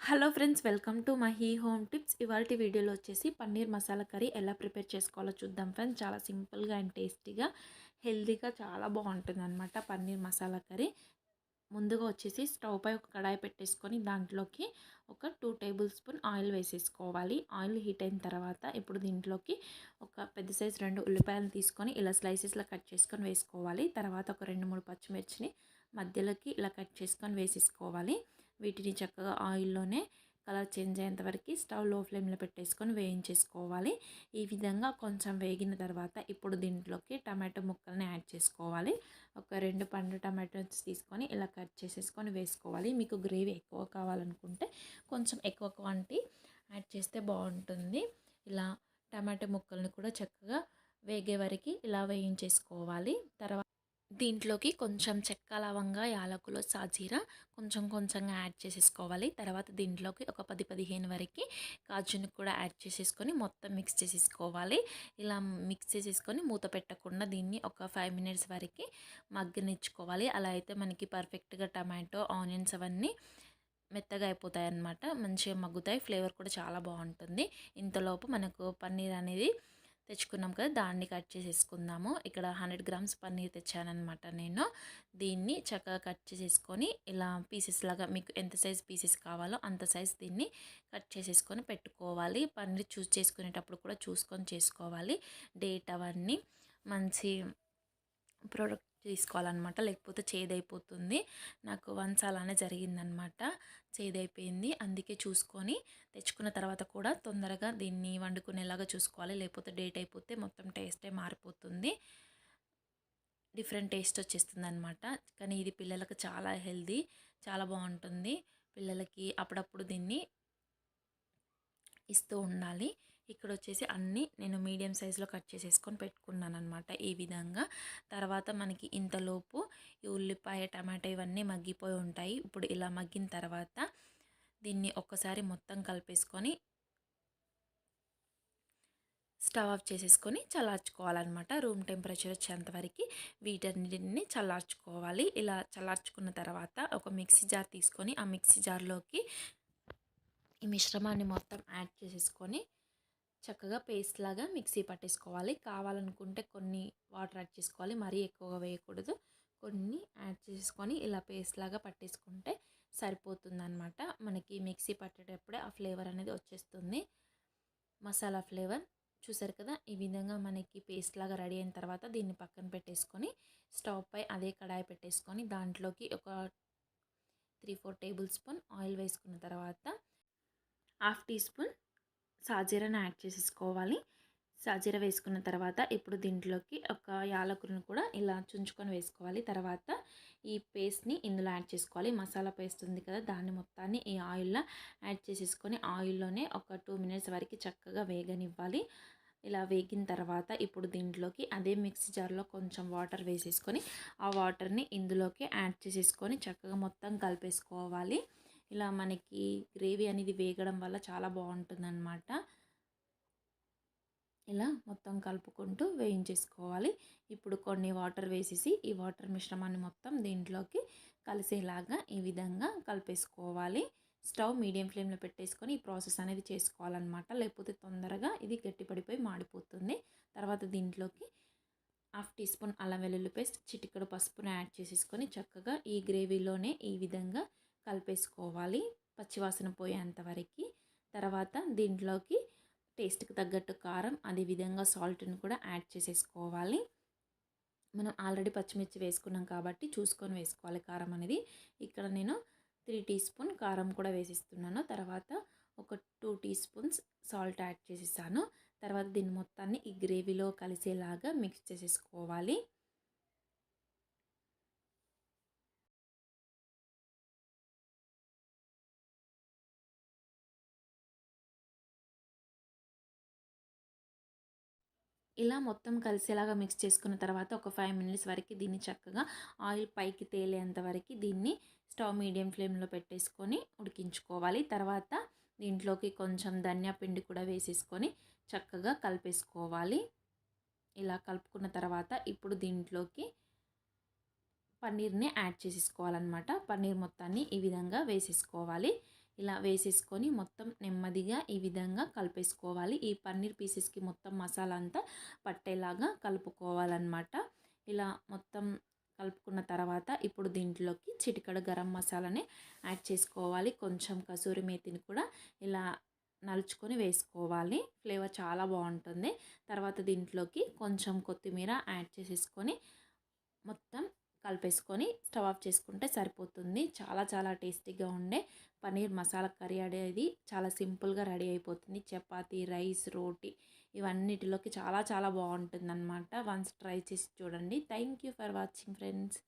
Hello friends welcome to Mahi home tips. ఇవాళ వీడియోలో వచ్చేసి పన్నీర్ మసాలా కర్రీ ఎలా ప్రిపేర్ చేసుకోవాలో చూద్దాం ఫ్రెండ్స్. చాలా సింపుల్గా అండ్ టేస్టీగా హెల్తీగా చాలా బాగుంటుంది అనమాట పన్నీర్ మసాలా కర్రీ. ముందుగా వచ్చేసి స్టవ్ పై ఒక కడాయి పెట్టేసుకొని దాంట్లోకి ఒక టూ టేబుల్ స్పూన్ ఆయిల్ వేసేసుకోవాలి. ఆయిల్ హీట్ అయిన తర్వాత ఇప్పుడు దీంట్లోకి ఒక పెద్ద సైజ్ రెండు ఉల్లిపాయలను తీసుకొని ఇలా స్లైసెస్లో కట్ చేసుకొని వేసుకోవాలి. తర్వాత ఒక రెండు మూడు పచ్చిమిర్చిని మధ్యలోకి ఇలా కట్ చేసుకొని వేసేసుకోవాలి. వీటిని చక్కగా ఆయిల్లోనే కలర్ చేంజ్ అయ్యేంత వరకు స్టవ్లో ఫ్లేమ్లో పెట్టేసుకొని వేయించేసుకోవాలి. ఈ విధంగా కొంచెం వేగిన తర్వాత ఇప్పుడు దీంట్లోకి టమాటో ముక్కల్ని యాడ్ చేసుకోవాలి. ఒక రెండు పండు టమాటోస్ తీసుకొని ఇలా కట్ చేసేసుకొని వేసుకోవాలి. మీకు గ్రేవీ ఎక్కువ కావాలనుకుంటే కొంచెం ఎక్కువ క్వాంటిటీ యాడ్ చేస్తే బాగుంటుంది. ఇలా టమాటో ముక్కల్ని కూడా చక్కగా వేగే వరకు ఇలా వేయించేసుకోవాలి. తర్వాత దీంట్లోకి కొంచెం చెక్క లవంగా యాలకులు సాజీరా కొంచెం కొంచెంగా యాడ్ చేసేసుకోవాలి. తర్వాత దీంట్లోకి ఒక పది పదిహేను వరకు కాజుని కూడా యాడ్ చేసేసుకొని మొత్తం మిక్స్ చేసేసుకోవాలి. ఇలా మిక్స్ చేసేసుకొని మూత పెట్టకుండా దీన్ని ఒక ఫైవ్ మినిట్స్ వరకు మగ్గనిచ్చుకోవాలి. అలా అయితే మనకి పర్ఫెక్ట్గా టమాటో ఆనియన్స్ అవన్నీ మెత్తగా అయిపోతాయి అన్నమాట మంచిగా మగ్గుతాయి. ఫ్లేవర్ కూడా చాలా బాగుంటుంది. ఇంతలోపు మనకు పన్నీర్ అనేది తెచ్చుకున్నాం కదా దాన్ని కట్ చేసేసుకుందాము. ఇక్కడ హండ్రెడ్ గ్రామ్స్ పన్నీర్ తెచ్చానమాట నేను. దీన్ని చక్కగా కట్ చేసేసుకొని ఇలా పీసెస్ లాగా మీకు ఎంత సైజ్ పీసెస్ కావాలో అంత సైజ్ దీన్ని కట్ చేసేసుకొని పెట్టుకోవాలి. పన్నీర్ చూస్ చేసుకునేటప్పుడు కూడా చూసుకొని చేసుకోవాలి. డేట్ అవన్నీ మంచి ప్రోడక్ట్ తీసుకోవాలన్నమాట లేకపోతే చేదైపోతుంది. నాకు వన్స్ అలానే జరిగిందనమాట చేదైపోయింది. అందుకే చూసుకొని తెచ్చుకున్న తర్వాత కూడా తొందరగా దీన్ని వండుకునేలాగా చూసుకోవాలి. లేకపోతే డేట్ అయిపోతే మొత్తం టేస్టే మారిపోతుంది. డిఫరెంట్ టేస్ట్ వచ్చేస్తుంది అనమాట కానీ ఇది పిల్లలకు చాలా హెల్దీ చాలా బాగుంటుంది. పిల్లలకి అప్పుడప్పుడు దీన్ని ఇస్తూ ఉండాలి. ఇక్కడ వచ్చేసి అన్నీ నేను మీడియం సైజులో కట్ చేసేసుకొని పెట్టుకున్నాను అనమాట ఈ విధంగా. తర్వాత మనకి ఇంతలోపు ఈ ఉల్లిపాయ టమాటా ఇవన్నీ మగ్గిపోయి ఉంటాయి. ఇప్పుడు ఇలా మగ్గిన తర్వాత దీన్ని ఒక్కసారి మొత్తం కలిపేసుకొని స్టవ్ ఆఫ్ చేసేసుకొని చల్లార్చుకోవాలన్నమాట రూమ్ టెంపరేచర్ వచ్చేంతవరకు వీటన్నిటిని చల్లార్చుకోవాలి. ఇలా చల్లార్చుకున్న తర్వాత ఒక మిక్సీ జార్ తీసుకొని ఆ మిక్సీ జార్లోకి ఈ మిశ్రమాన్ని మొత్తం యాడ్ చేసేసుకొని చక్కగా పేస్ట్ లాగా మిక్సీ పట్టేసుకోవాలి. కావాలనుకుంటే కొన్ని వాటర్ యాడ్ చేసుకోవాలి. మరీ ఎక్కువగా వేయకూడదు. కొన్ని యాడ్ చేసుకొని ఇలా పేస్ట్ లాగా పట్టేసుకుంటే సరిపోతుందనమాట మనకి మిక్సీ పట్టేటప్పుడే ఆ ఫ్లేవర్ అనేది వచ్చేస్తుంది. మసాలా ఫ్లేవర్ చూసారు కదా? ఈ విధంగా మనకి పేస్ట్ లాగా రెడీ అయిన తర్వాత దీన్ని పక్కన పెట్టేసుకొని స్టవ్ పై అదే కడాయి పెట్టేసుకొని దాంట్లోకి ఒక three four tablespoon oil వేసుకున్న తర్వాత హాఫ్ టీ స్పూన్ సాజీరాని యాడ్ చేసేసుకోవాలి. సాజీర వేసుకున్న తర్వాత ఇప్పుడు దీంట్లోకి ఒక యాలకులను కూడా ఇలా చుంచుకొని వేసుకోవాలి. తర్వాత ఈ పేస్ట్ని ఇందులో యాడ్ చేసుకోవాలి. మసాలా పేస్ట్ ఉంది కదా దాన్ని మొత్తాన్ని ఈ ఆయిల్లో యాడ్ చేసేసుకొని ఆయిల్లోనే ఒక టూ మినిట్స్ వరకు చక్కగా వేగనివ్వాలి. ఇలా వేగిన తర్వాత ఇప్పుడు దీంట్లోకి అదే మిక్సీ జార్లో కొంచెం వాటర్ వేసేసుకొని ఆ వాటర్ని ఇందులోకి యాడ్ చేసేసుకొని చక్కగా మొత్తం కలిపేసుకోవాలి. ఇలా మనకి గ్రేవీ అనేది వేగడం వల్ల చాలా బాగుంటుందన్నమాట. ఇలా మొత్తం కలుపుకుంటూ వేయించేసుకోవాలి. ఇప్పుడు కొన్ని వాటర్ వేసేసి ఈ వాటర్ మిశ్రమాన్ని మొత్తం దీంట్లోకి కలిసేలాగా ఈ విధంగా కలిపేసుకోవాలి. స్టవ్ మీడియం ఫ్లేమ్లో పెట్టేసుకొని ఈ ప్రాసెస్ అనేది చేసుకోవాలన్నమాట. లేకపోతే తొందరగా ఇది గట్టిపడిపోయి మాడిపోతుంది. తర్వాత దీంట్లోకి హాఫ్ టీ స్పూన్ అల్లం వెల్లుల్లి పేస్ట్ చిటికడు పసుపును యాడ్ చేసేసుకొని చక్కగా ఈ గ్రేవీలోనే ఈ విధంగా కలిపేసుకోవాలి పచ్చివాసన పోయేంత వరకు. తర్వాత దీంట్లోకి టేస్ట్కి తగ్గట్టు కారం అదేవిధంగా సాల్ట్ని కూడా యాడ్ చేసేసుకోవాలి. మనం ఆల్రెడీ పచ్చిమిర్చి వేసుకున్నాం కాబట్టి చూసుకొని వేసుకోవాలి కారం అనేది. ఇక్కడ నేను త్రీ టీ స్పూన్ కారం కూడా వేసిస్తున్నాను. తర్వాత ఒక two teaspoons salt add చేసేసాను. తర్వాత దీన్ని మొత్తాన్ని ఈ గ్రేవీలో కలిసేలాగా మిక్స్ చేసేసుకోవాలి. ఇలా మొత్తం కలిసేలాగా మిక్స్ చేసుకున్న తర్వాత ఒక ఫైవ్ మినిట్స్ వరకు దీన్ని చక్కగా ఆయిల్ పైకి తేలేంత వరకు దీన్ని స్టవ్ మీడియం ఫ్లేమ్లో పెట్టేసుకొని ఉడికించుకోవాలి. తర్వాత దీంట్లోకి కొంచెం ధనియా పిండి కూడా వేసేసుకొని చక్కగా కలిపేసుకోవాలి. ఇలా కలుపుకున్న తర్వాత ఇప్పుడు దీంట్లోకి పన్నీర్ని యాడ్ చేసేసుకోవాలన్నమాట. పన్నీర్ మొత్తాన్ని ఈ విధంగా వేసేసుకోవాలి. ఇలా వేసేసుకొని మొత్తం నెమ్మదిగా ఈ విధంగా కలిపేసుకోవాలి. ఈ పన్నీర్ పీసెస్కి మొత్తం మసాలా అంతా పట్టేలాగా కలుపుకోవాలన్నమాట. ఇలా మొత్తం కలుపుకున్న తర్వాత ఇప్పుడు దీంట్లోకి చిటికడ గరం మసాలాని యాడ్ చేసుకోవాలి. కొంచెం కసూరి మేతిని కూడా ఇలా నలుచుకొని వేసుకోవాలి. ఫ్లేవర్ చాలా బాగుంటుంది. తర్వాత దీంట్లోకి కొంచెం కొత్తిమీర యాడ్ చేసేసుకొని మొత్తం కలిపేసుకొని స్టవ్ ఆఫ్ చేసుకుంటే సరిపోతుంది. చాలా చాలా టేస్టీగా ఉండే పన్నీర్ మసాలా కర్రీ అనేది చాలా సింపుల్గా రెడీ అయిపోతుంది. చపాతి రైస్ రోటీ ఇవన్నిటిలోకి చాలా చాలా బాగుంటుంది అనమాట వన్స్ ట్రై చేసి చూడండి. Thank you for watching friends.